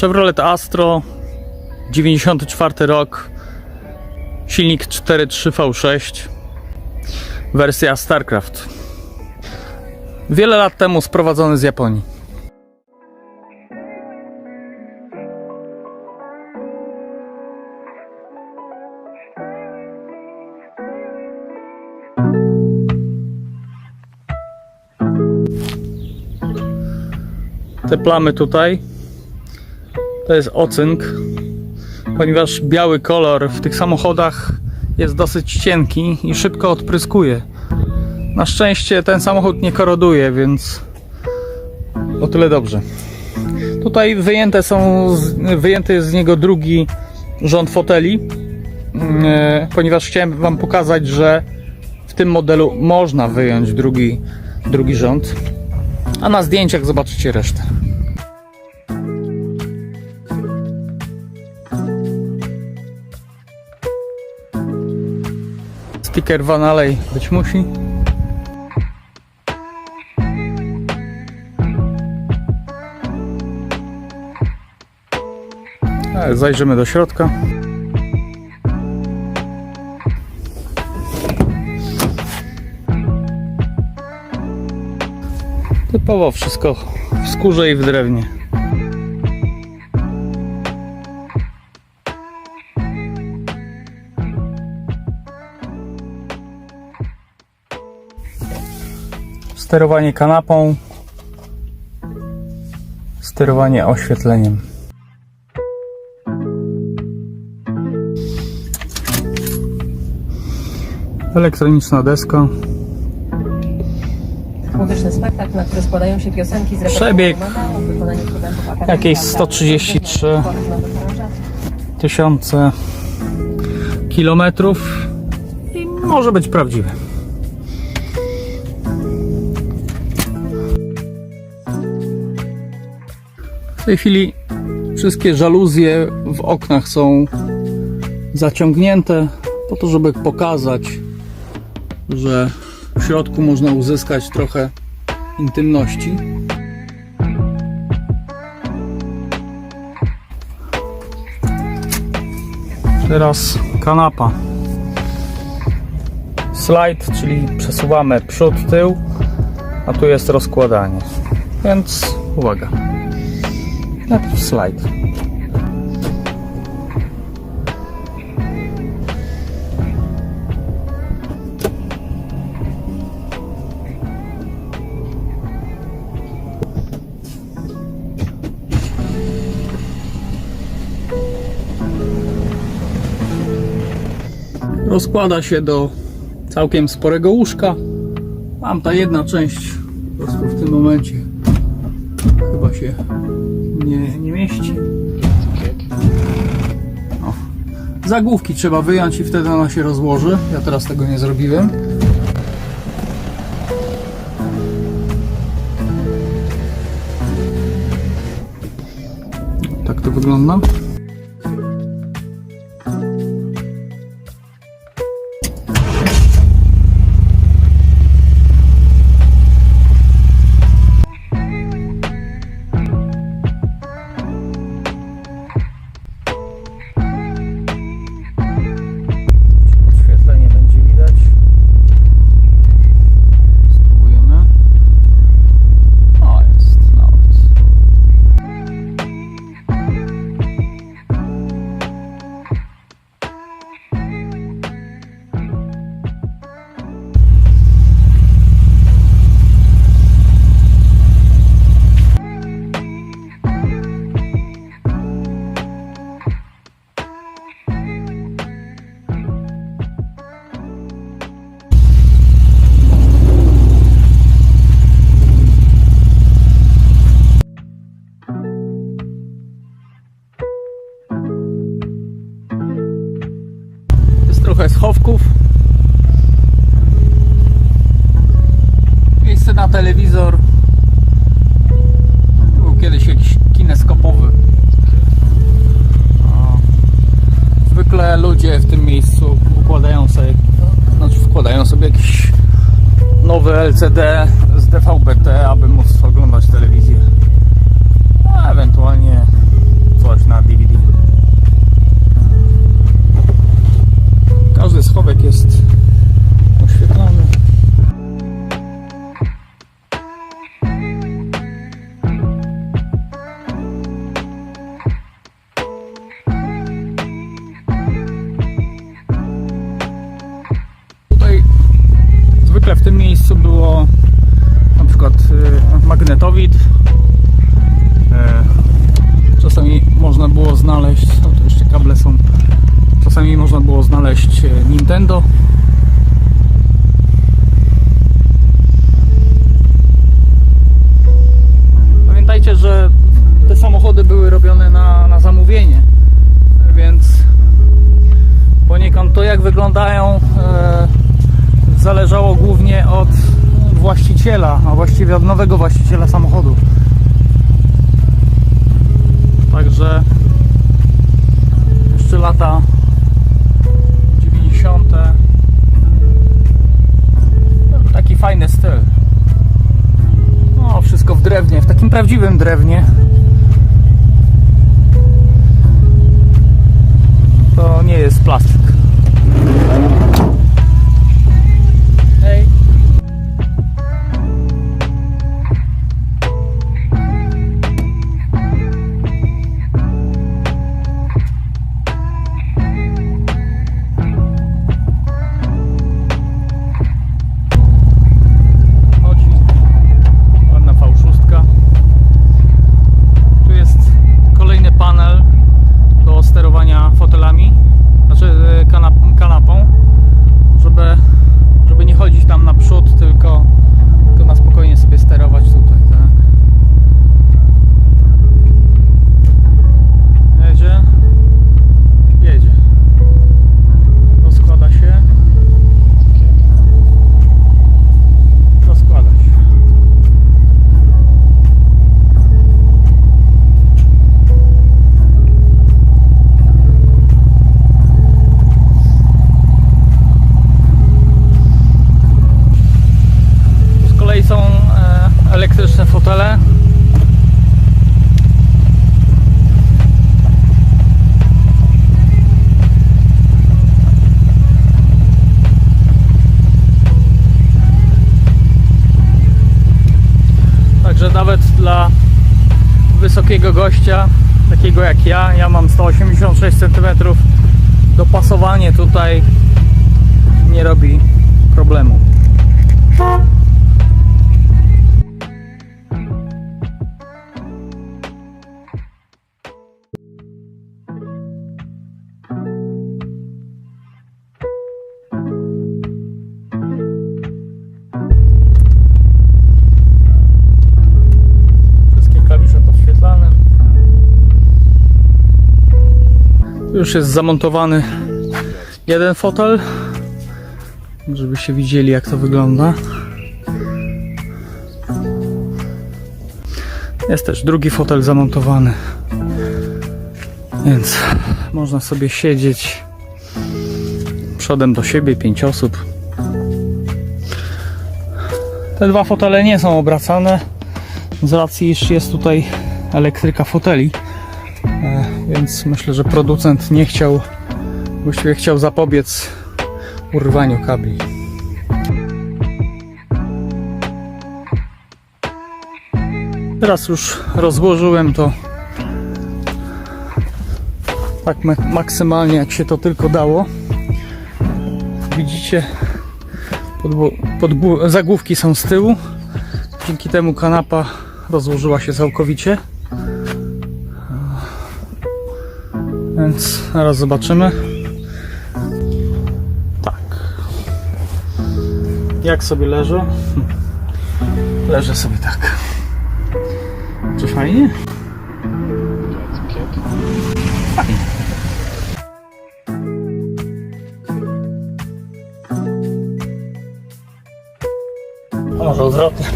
Chevrolet Astro, 94 rok, silnik 4.3 V6, wersja StarCraft. Wiele lat temu sprowadzony z Japonii. Te plamy tutaj to jest ocynk, ponieważ biały kolor w tych samochodach jest dosyć cienki i szybko odpryskuje. Na szczęście ten samochód nie koroduje, więc o tyle dobrze. Tutaj wyjęte są, wyjęty jest z niego drugi rząd foteli, e, ponieważ chciałem Wam pokazać, że w tym modelu można wyjąć drugi, drugi rząd, a na zdjęciach zobaczycie resztę. Sticker Van Alley być musi. Ale zajrzymy do środka. Typowo wszystko w skórze i w drewnie. Sterowanie kanapą. Sterowanie oświetleniem. Elektroniczna deska. Muzyczny spektakl, na który składają się piosenki z Przebieg. Jakieś Teatralnej, 133 utworów nowych aranżacji. tysiące kilometrów i może być prawdziwy. W tej chwili wszystkie żaluzje w oknach są zaciągnięte po to, żeby pokazać, że w środku można uzyskać trochę intymności. Teraz kanapa. Slajd, czyli przesuwamy przód, tył, a tu jest rozkładanie. Więc uwaga. Najpierw slajd. rozkłada się do całkiem sporego łóżka. Mam ta jedna część po prostu w tym momencie chyba się nie, nie mieści. O. Zagłówki trzeba wyjąć i wtedy ona się rozłoży. Ja teraz tego nie zrobiłem. Tak to wygląda. Miejsce na telewizor. Był kiedyś jakiś kineskopowy. Zwykle ludzie w tym miejscu układają sobie, znaczy wkładają sobie jakiś nowy LCD z DVB-T, aby móc oglądać telewizję. A ewentualnie Każdy schowek jest oświetlony. Tutaj zwykle w tym miejscu było na przykład e, magnetowid. E, czasami można było znaleźć, o, tu jeszcze kable są Czasami można było znaleźć e, Nintendo. Pamiętajcie, że te samochody były robione na, na zamówienie, więc poniekąd to jak wyglądają e, zależało głównie od właściciela, a właściwie od nowego właściciela samochodu. Także jeszcze lata 90. Taki fajny styl. No, wszystko w drewnie, w takim prawdziwym drewnie. To nie jest plastik. Wysokiego gościa, takiego jak ja, ja mam 186 cm, dopasowanie tutaj nie robi problemu. Już jest zamontowany jeden fotel, żebyście widzieli jak to wygląda. Jest też drugi fotel zamontowany, więc można sobie siedzieć przodem do siebie, pięć osób. Te dwa fotele nie są obracane z racji, iż jest tutaj elektryka foteli. Więc myślę, że producent nie chciał, właściwie chciał zapobiec urwaniu kabli. Teraz już rozłożyłem to tak ma- maksymalnie jak się to tylko dało. Widzicie, podbu- zagłówki są z tyłu. Dzięki temu kanapa rozłożyła się całkowicie. Więc zaraz zobaczymy. Tak. Jak sobie leży? Leży sobie tak. Czy fajnie? Fajnie. Może odwrotnie.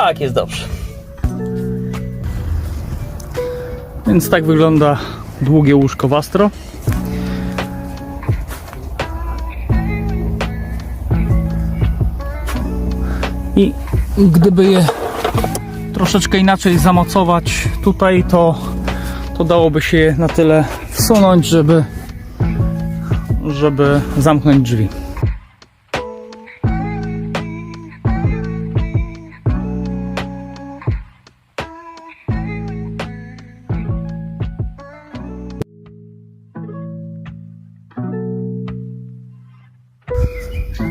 Tak, jest dobrze. Więc tak wygląda długie łóżko Wastro. I gdyby je troszeczkę inaczej zamocować tutaj, to, to dałoby się je na tyle wsunąć, żeby, żeby zamknąć drzwi.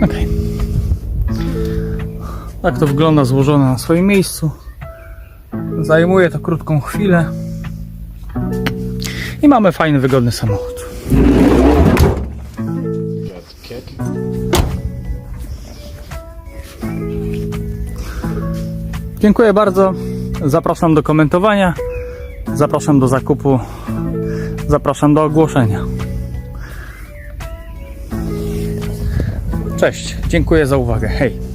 Ok. Tak to wygląda złożone na swoim miejscu. Zajmuje to krótką chwilę. I mamy fajny, wygodny samochód. Dziękuję bardzo. Zapraszam do komentowania. Zapraszam do zakupu. Zapraszam do ogłoszenia. Cześć. Dziękuję za uwagę. Hej.